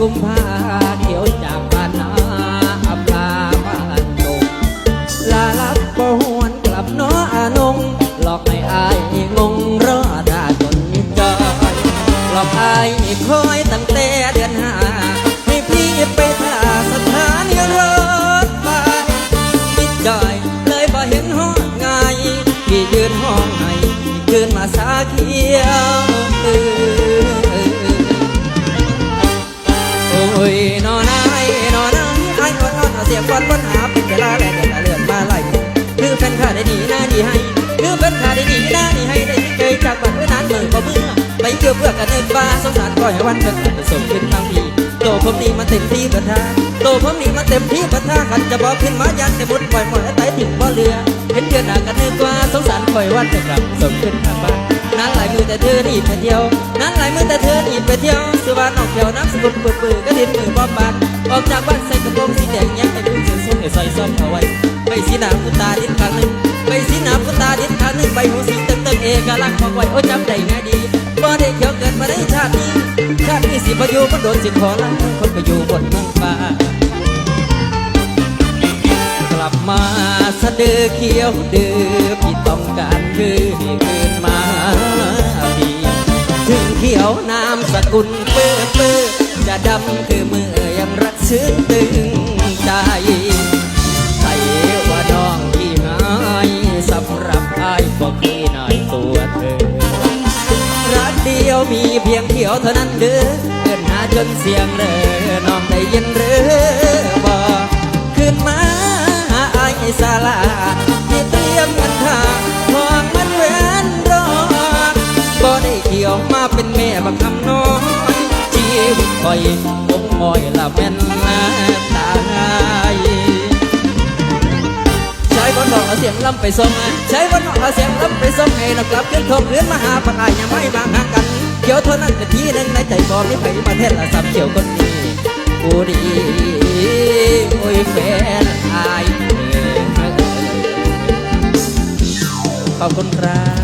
กุมภาเขียวจากบ้านนาอับลาบ้านตกลาลับบ่หวนกลับน้ออานงหลอกให้อายงงรอดาจนจอยหลอกอายคอยตั้งแต่เดือนห้าให้พี่ไปท่าสถานีรถไฟปิดจอยเลยบ่เห็นห้องไงพี่ยืนห้องให้ยืนมาสาเขียว สียงฟันปัญหาเป็นเวลาแลกแต่เลือนมาไล่คือเป็นข้าได้ดีหน้าดีให้คือเป็นข้าได้ดีหน้าดีให้ได้เคยจากบ้านเมื่อนานเมื่อบ่เมื่อไปเกี่ยวเพื่อกันเดินฟ้าสงสารก็ให้วันเป็นเป็นส่งขึ้นทางพีโตผมนี่มาเต็มที่ประทาโตผมนี่มาเต็มที่ประทาขันจะบอกขึ้นมายันจะมุดปล่อยหมดไตถึงบ่เรือ เห็นเดือนหน้ากันเดินกว่าสงสารคอยวันจะกลับส่งขึ้นทางบ้านนั้นหลายมือแต่เธอนี่ไปเที่ยว หลายมือแต่เธอนี่ไปเที่ยวสุวรรณออกเที่ยวน้ำสกุลเปื่อเปื่อก็ดินมือบอบบานออกจากบ้านใส่กระโปรงสีแดงยังให้ดูเสียงสูงให้ใส่ซ่อนเอาไว้ไปสีหนาคุณตาดินข้างหนึ่งไปสีหนาคุณตาดินข้างหนึ่งใบหูสีเต็มเต็มเอกลักษณ์บอกไว้โอ้จำได้ง่ายดีบ่ได้เขียวเกิดมาได้ชาตินี้ชาตินี้สิบอยู่มันโดนสิขอลาคนไปอยู่บนเมืองฟ้ากลับมาสะดือเขียวดือพี่ต้องการคือให้คืน เขียวน้ำสกุลเปื้อเปื้อจะดำคือมือยังรักซึ้งตึงใจใครว่าน้องที่หายสำหรับอายก็คือนายตัวเธอรักเดียวมีเพียงเขียวเท่านั้นเด้อเกินหาจนเสียงเลยน้องได้ยินหรือบ่ขึ้นมาหาอายไอ้สาลา วิตคอยคงมอยละแม่นตายใช้บนบอกเอาเสียงลำไปส่งใช้บนบอกเอาเสียงลำไปส่งให้เรากลับขึ้นทบเรือนมาหาปากอายยังไม่บางห่างกันเกี่ยวเท่านั้นแต่ทีหนึงในใจบอกนี่ไปประเทศละสับเกี่ยวคนนี้กูดีโอ้ยแฟนอายขอบคุณครับ